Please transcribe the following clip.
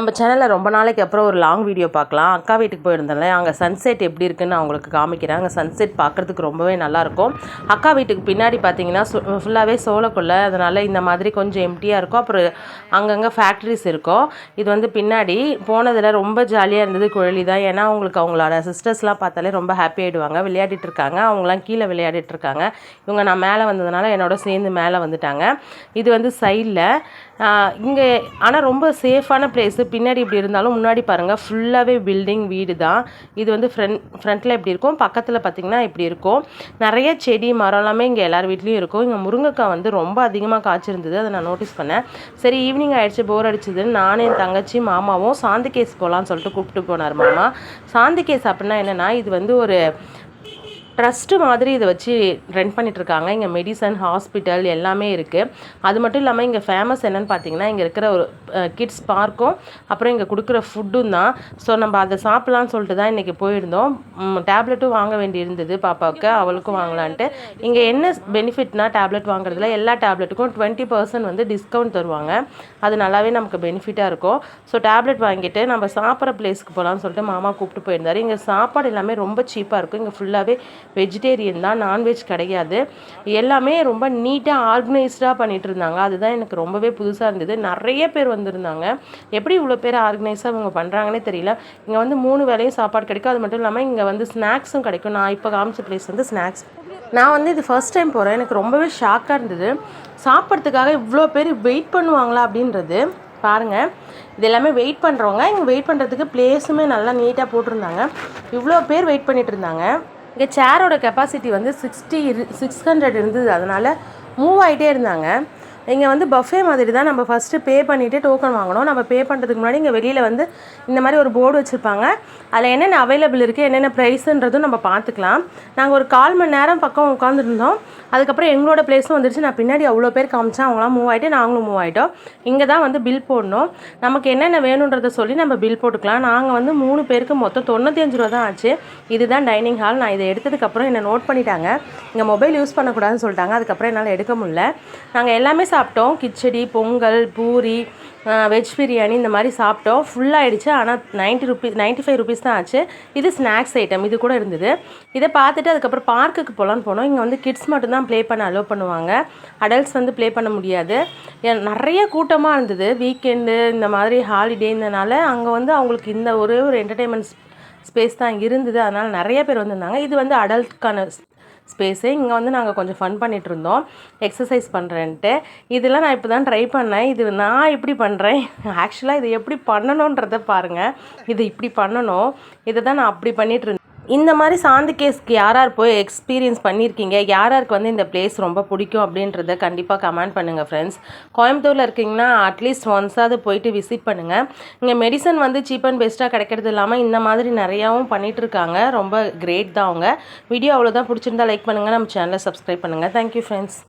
நம்ம சேனலில் ரொம்ப நாளைக்கு அப்புறம் ஒரு லாங் வீடியோ பார்க்கலாம். அக்கா வீட்டுக்கு போயிருந்தேன்ல அங்கே சன்செட் எப்படி இருக்குன்னு நான் உங்களுக்கு காமிக்கிறேன் அங்கே சன்செட் பார்க்குறதுக்கு ரொம்பவே நல்லாயிருக்கும். அக்கா வீட்டுக்கு பின்னாடி பார்த்தீங்கன்னா ஃபுல்லாகவே சோளக்குள்ளே அதனால் இந்த மாதிரி கொஞ்சம் எம்டியாக இருக்கும். அப்புறம் அங்கங்கே ஃபேக்ட்ரிஸ் இருக்கும். இது வந்து பின்னாடி போனதில் ரொம்ப ஜாலியாக இருந்தது குழலி தான். ஏன்னா அவங்களுக்கு அவங்களோட சிஸ்டர்ஸ்லாம் பார்த்தாலே ரொம்ப ஹாப்பி ஆகிடுவாங்க விளையாடிட்டு இருக்காங்க. அவங்களாம் கீழே விளையாடிட்டு இருக்காங்க. இவங்க நான் மேலே வந்ததுனால என்னோட சேர்ந்து மேலே வந்துட்டாங்க. இது வந்து சைடில் இங்கே ஆனால் ரொம்ப சேஃபான பிளேஸு பின்னாடி இப்படி இருந்தாலும் முன்னாடி பாருங்கள் ஃபுல்லாகவே பில்டிங் வீடு தான் இது வந்து ஃப்ரண்ட் ஃப்ரண்ட்டில் இப்படி இருக்கும் பக்கத்தில் பார்த்திங்கன்னா இப்படி இருக்கும். நிறைய செடி மரம் எல்லாமே இங்கே எல்லார் வீட்லேயும் இருக்கும். இங்கே முருங்கைக்காய் வந்து ரொம்ப அதிகமாக காய்ச்சிருந்தது அதை நான் நோட்டீஸ் பண்ணேன். சரி ஈவினிங் ஆகிடுச்சு போர் அடிச்சதுன்னு நானும் என் தங்கச்சி மாமாவும் சாந்தி கேஸ் போகலான்னு சொல்லிட்டு கூப்பிட்டு போனார் மாமா. சாந்தி கேஸ் அப்படின்னா என்னென்னா இது வந்து ஒரு ட்ரஸ்ட்டு மாதிரி இதை வச்சு ரன் பண்ணிகிட்ருக்காங்க இங்கே மெடிசன் ஹாஸ்பிட்டல் எல்லாமே இருக்குது அது மட்டும் இல்லாமல் இங்கே ஃபேமஸ் என்னென்னு பார்த்தீங்கன்னா இங்கே இருக்கிற ஒரு கிட்ஸ் பார்க்கும் அப்புறம் இங்கே கொடுக்குற ஃபுட்டும் தான். ஸோ நம்ம அதை சாப்பிட்லான்னு சொல்லிட்டு தான் இன்றைக்கி போயிருந்தோம். டேப்லெட்டும் வாங்க வேண்டி இருந்தது பாப்பாவுக்கு அவளுக்கும் வாங்கலான்ட்டு. இங்கே என்ன பெனிஃபிட்னா டேப்லெட் வாங்குறதுல எல்லா டேப்லெட்டுக்கும் டுவெண்ட்டி பர்சன்ட் வந்து டிஸ்கவுண்ட் தருவாங்க. அது நல்லாவே நமக்கு பெனிஃபிட்டாக இருக்கும். ஸோ டேப்லெட் வாங்கிட்டு நம்ம சாப்பிட்ற பிளேஸ்க்கு போகலான்னு சொல்லிட்டு மாமா கூப்பிட்டு போயிருந்தார். இங்கே சாப்பாடு எல்லாமே ரொம்ப சீப்பாக இருக்கும். இங்கே ஃபுல்லாகவே வெஜிடேரியன் தான் நான்வெஜ் கிடையாது. எல்லாமே ரொம்ப நீட்டாக ஆர்கனைஸ்டாக பண்ணிகிட்டு இருந்தாங்க. அதுதான் எனக்கு ரொம்பவே புதுசாக இருந்தது. நிறைய பேர் வந்திருந்தாங்க. எப்படி இவ்வளோ பேர் ஆர்கனைஸாக இவங்க பண்ணுறாங்கன்னே தெரியல. இங்கே வந்து மூணு வேலையும் சாப்பாடு கிடைக்கும். அது மட்டும் இல்லாமல் இங்கே வந்து ஸ்நாக்ஸும் கிடைக்கும். நான் இப்போ காமிச்ச பிளேஸ் வந்து ஸ்நாக்ஸ் நான் வந்து இது ஃபர்ஸ்ட் டைம் போகிறேன் எனக்கு ரொம்பவே ஷாக்காக இருந்தது. சாப்பிட்றதுக்காக இவ்வளோ பேர் வெயிட் பண்ணுவாங்களா அப்படின்றது பாருங்கள் இது எல்லாமே வெயிட் பண்ணுறவங்க இங்கே வெயிட் பண்ணுறதுக்கு பிளேஸுமே நல்லா நீட்டாக போட்டிருந்தாங்க. இவ்வளோ பேர் வெயிட் பண்ணிகிட்டு இருந்தாங்க. இங்கே சேரோட கெப்பாசிட்டி வந்து சிக்ஸ்டி இரு சிக்ஸ் ஹண்ட்ரட் இருந்தது. அதனால் மூவ் ஆகிட்டே இருந்தாங்க. இங்கே வந்து பஃபே மாதிரி தான் நம்ம ஃபஸ்ட்டு பே பண்ணிவிட்டு டோக்கன் வாங்கணும். நம்ம பே பண்ணுறதுக்கு முன்னாடி இங்கே வெளியில் வந்து இந்த மாதிரி ஒரு போர்டு வச்சுருப்பாங்க. அதில் என்னென்ன அவைலபிள் இருக்குது என்னென்ன ப்ரைஸுன்றதும் நம்ம பார்த்துக்கலாம். நாங்கள் ஒரு கால் மணி நேரம் பக்கம் உட்காந்துருந்தோம் அதுக்கப்புறம் எங்களோட ப்ளேஸும் வந்துருச்சு. நான் பின்னாடி அவ்வளோ பேர் காமிச்சேன் அவங்களாம் மூவ் ஆகிட்டு நாங்களும் மூவ் ஆகிட்டோம் இங்கே தான் வந்து பில் போடணும். நமக்கு என்னென்ன வேணுன்றதை சொல்லி நம்ம பில் போட்டுக்கலாம். நாங்கள் வந்து மூணு பேருக்கு மொத்தம் தொண்ணூற்றி அஞ்சு ரூபா தான் ஆச்சு. இதுதான் டைனிங் ஹால் நான் இதை எடுத்ததுக்கப்புறம் என்னை நோட் பண்ணிட்டாங்க. இங்கே மொபைல் யூஸ் பண்ணக்கூடாதுன்னு சொல்லிட்டாங்க. அதுக்கப்புறம் என்னால் எடுக்க முடியல. நாங்கள் எல்லாமே சாப்பிட்டோம். கிச்சடி பொங்கல் பூரி வெஜ் பிரியாணி இந்த மாதிரி சாப்பிட்டோம். ஃபுல்லாகிடுச்சு ஆனால் ninety rupees ninety five rupees தான் ஆச்சு. இது ஸ்நாக்ஸ் ஐட்டம் இது கூட இருந்தது. இதை பார்த்துட்டு அதுக்கப்புறம் பார்க்குக்கு போகலான்னு போனோம். இங்கே வந்து கிட்ஸ் மட்டும்தான் ப்ளே பண்ண அலோவ் பண்ணுவாங்க. அடல்ட்ஸ் வந்து ப்ளே பண்ண முடியாது. நிறைய கூட்டமாக இருந்தது. வீக்கெண்டு இந்த மாதிரி ஹாலிடேன்றனால அங்கே வந்து அவங்களுக்கு இந்த ஒரே ஒரு என்டர்டெயின்மெண்ட் ஸ்பேஸ் தான் இருந்தது. அதனால் நிறைய பேர் வந்திருந்தாங்க. இது வந்து அடல்ட்கான ஸ்பேஸு இங்கே வந்து நாங்கள் கொஞ்சம் ஃபன் பண்ணிகிட்டு இருந்தோம் எக்ஸசைஸ் பண்ணுறேன்ட்டு இதெல்லாம் நான் இப்போ தான் ட்ரை பண்ணேன். இது நான் எப்படி பண்ணுறேன் ஆக்சுவலாக இது எப்படி பண்ணணுன்றதை பாருங்கள் இது இப்படி பண்ணணும். இதை தான் நான் அப்படி பண்ணிகிட்டு இருந்தேன் இந்த மாதிரி சாந்தி கேஸ்க்கு யார் யார் போய் எக்ஸ்பீரியன்ஸ் பண்ணியிருக்கீங்க யார் யாருக்கு வந்து இந்த பிளேஸ் ரொம்ப பிடிக்கும் அப்படின்றத கண்டிப்பாக கமெண்ட் பண்ணுங்கள் ஃப்ரெண்ட்ஸ் கோயம்புத்தூரில் இருக்கீங்கன்னா அட்லீஸ்ட் ஒன்ஸாவது போயிட்டு விசிட் பண்ணுங்கள் இங்கே மெடிசன் வந்து சீப் அண்ட் பெஸ்ட்டாக கிடைக்கிறது இல்லாமல் இந்த மாதிரி நிறையாவும் பண்ணிகிட்டு இருக்காங்க. ரொம்ப கிரேட் தான் அவங்க. வீடியோ அவ்வளோதான் பிடிச்சிருந்தா லைக் பண்ணுங்கள் நம்ம சேனலை சப்ஸ்கிரைப் பண்ணுங்கள் தேங்க்யூ ஃப்ரெண்ட்ஸ்